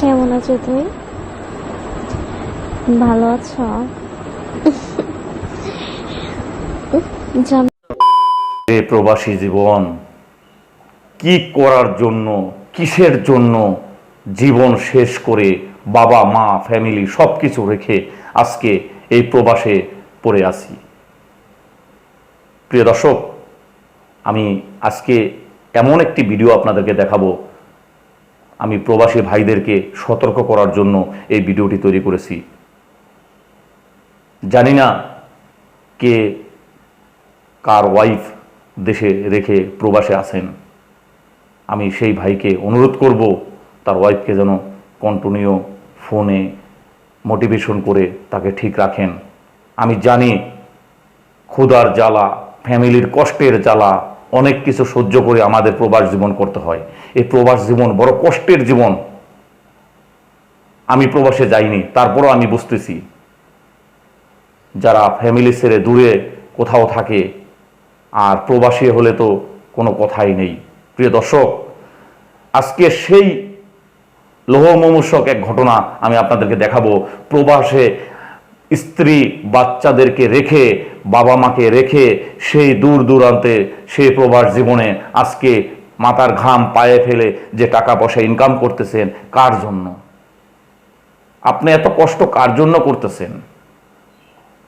কেমন আছো তুমি? ভালো আছো? প্রবাসী জীবন, কি করার জন্য, কিসের জন্য জীবন শেষ করে বাবা, মা ফ্যামিলি সব কিছু রেখে আজকে এই প্রবাসে পড়ে আছি? প্রিয় দর্শক, আমি আজকে এমন একটি ভিডিও আপনাদেরকে দেখাবো আমি প্রবাসী ভাইদেরকে সতর্ক করার জন্য এই ভিডিওটি তৈরি করেছি। জানি না কে কার ওয়াইফ দেশে রেখে প্রবাসে আছেন। আমি সেই ভাইকে অনুরোধ করব তার ওয়াইফকে যেন কন্টিনিউ ফোনে মোটিভেশন করে তাকে ঠিক রাখেন। আমি জানি ক্ষুধার জ্বালা, ফ্যামিলির কষ্টের জ্বালা অনেক কিছু সহ্য করে আমাদের প্রবাস জীবন করতে হয়। এই প্রবাস জীবন বড় কষ্টের জীবন। আমি প্রবাসে যাইনি, তারপরও আমি বুঝতেছি। যারা ফ্যামিলি ছেড়ে দূরে কোথাও থাকে, আর প্রবাসী হলে তো কোনো কথাই নেই। প্রিয় দর্শক, আজকে সেই লোহমমূষক এক ঘটনা আমি আপনাদেরকে দেখাবো। প্রবাসে স্ত্রী বাচ্চাদেরকে রেখে, বাবা মাকে রেখে সেই দূর দূরান্তে, সেই প্রবাস জীবনে আজকে মাথার ঘাম পায়ে ফেলে যে টাকা পয়সা ইনকাম করতেছেন, কার জন্য? আপনি এত কষ্ট কার জন্য করতেছেন?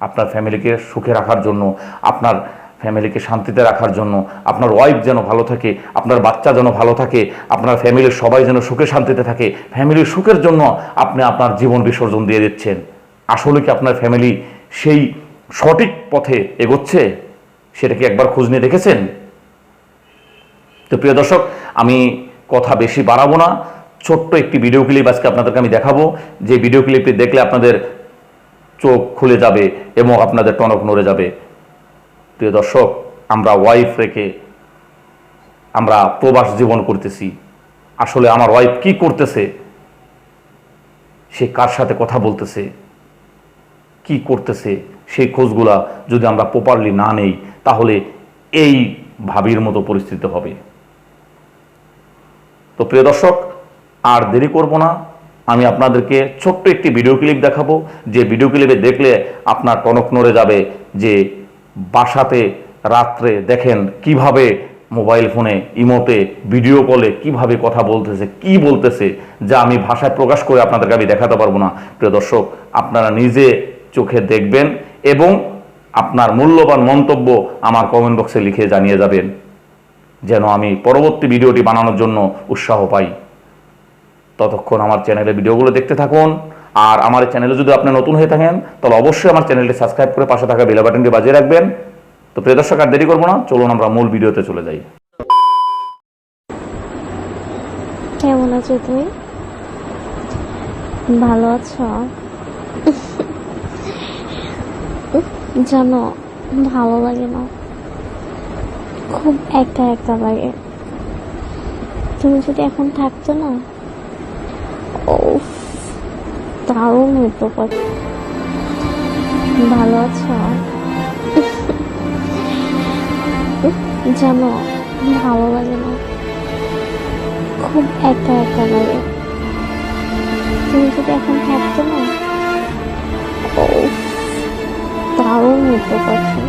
আপনার ফ্যামিলিকে সুখে রাখার জন্য, আপনার ফ্যামিলিকে শান্তিতে রাখার জন্য, আপনার ওয়াইফ যেন ভালো থাকে, আপনার বাচ্চা যেন ভালো থাকে, আপনার ফ্যামিলির সবাই যেন সুখে শান্তিতে থাকে ফ্যামিলির সুখের জন্য আপনি আপনার জীবন বিসর্জন দিয়ে দিচ্ছেন। আসলে কি আপনার ফ্যামিলি সেই সঠিক পথে এগোচ্ছে? সেটা কি একবার খোঁজ নিয়ে দেখেছেন? তো প্রিয় দর্শক, আমি কথা বেশি বাড়াবো না। ছোট্ট একটি ভিডিও ক্লিপ আজকে আপনাদেরকে আমি দেখাবো। যে ভিডিও ক্লিপটি দেখলে আপনাদের চোখ খুলে যাবে এবং আপনাদের টনক নড়ে যাবে। প্রিয় দর্শক, আমরা ওয়াইফ রেখে আমরা প্রবাস জীবন করতেছি। আসলে আমার ওয়াইফ কি করতেছে? সে কার সাথে কথা বলতেছে? কি করতেছে, সেই খোঁজগুলা যদি আমরা প্রপারলি না নেই, তাহলে এই ভাবির মতো পরিস্থিতি হবে। তো প্রিয় দর্শক, আর দেরি করব না, আমি আপনাদেরকে ছোট্ট একটি ভিডিও ক্লিপ দেখাবো। যে ভিডিও ক্লিপে দেখলে আপনার টনক নড়ে যাবে যে বাসাতে রাত্রে দেখেন কীভাবে মোবাইল ফোনে ইমোতে ভিডিও কলে কীভাবে কথা বলতেছে, কি বলতেছে, যা আমি ভাষায় প্রকাশ করে আপনাদেরকে আমি দেখাতে পারব না। প্রিয় দর্শক, আপনারা নিজে চোখে দেখবেন এবং আপনার মূল্যবান মন্তব্য আমার কমেন্ট বক্সে লিখে জানিয়ে যাবেন, যেন আমি পরবর্তী ভিডিওটি বানানোর জন্য উৎসাহ পাই। ততক্ষণ আমার চ্যানেলে ভিডিওগুলো দেখতে থাকুন, আর আমার চ্যানেলে যদি আপনি নতুন হয়ে থাকেন, তাহলে অবশ্যই আমার চ্যানেলটি সাবস্ক্রাইব করে পাশে থাকা বেল বাটনটি বাজিয়ে রাখবেন। তো প্রিয় দর্শক, আর দেরি করব না, চলুন আমরা মূল ভিডিওতে চলে যাই। কেমন আছো তুমি? ভালো আছো? জানো ভালো লাগে না। খুব একা একা লাগে। তুমি যদি এখন থাকতো না উফ, দারুণ হতো ভালো আছো? জানো ভালো লাগে না। খুব একা একা লাগে। তুমি যদি এখন হতো কথা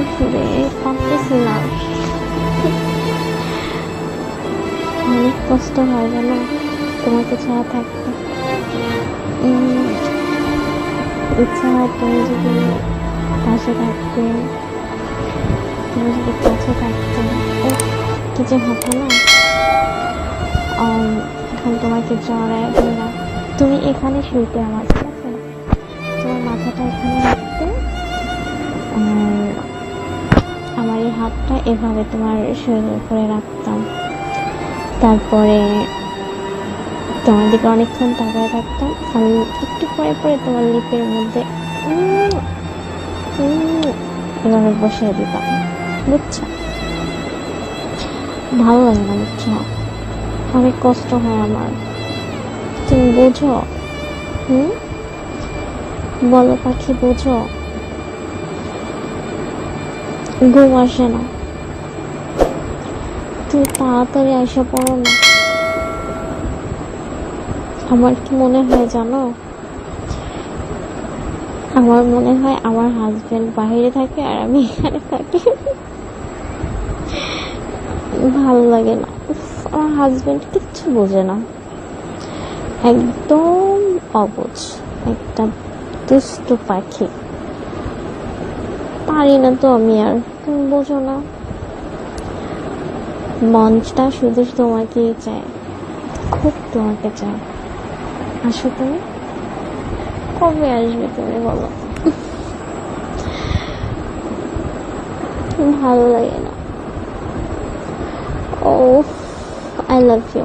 উপরে পারতেছি না অনেক কষ্ট হয় জানো? তোমাকে ছাড়া থাকতে। ইচ্ছা হয় তুমি যদি পাশে থাকতে, তুমি যদি কাছে থাকতে। কি যে হতো না? এখন তোমাকে জড়ায় তুমি এখানে শুইতে আমার, ঠিক আছে? তোমার মাথাটা এখানে আমার এই হাতটা এভাবে তোমার শরীরের উপরে রাখতাম। তারপরে তোমার দিকে অনেকক্ষণ তাকায় থাকতাম। আমি একটু পরে পরে তোমার লিপের মধ্যে এভাবে বসিয়ে দিতাম। বুঝছ? ভালো লাগে না, বুঝছ? অনেক কষ্ট হয় আমার। তুমি বোঝো? হুম? বলো পাখি, বোঝো? ঘুম আসে না। তুমি তাড়াতাড়ি এসে পড়ো না। আমার কি মনে হয় জানো? আমার মনে হয় আমার হাজবেন্ড বাইরে থাকে আর আমি এখানে থাকি। ভালো লাগে না। আমার হাজবেন্ড কিচ্ছু বোঝে না। একদম অবুঝ। একটা দুষ্ট পাখি। পারি না তো আমি আর। তুমি বোঝো না। মঞ্চটা শুধু তোমাকেই চায়। খুব তোমাকে চায়। আসো তুমি। কবে আসবে তুমি বলো। ভালো লাগে না। ও আই লাভ ইউ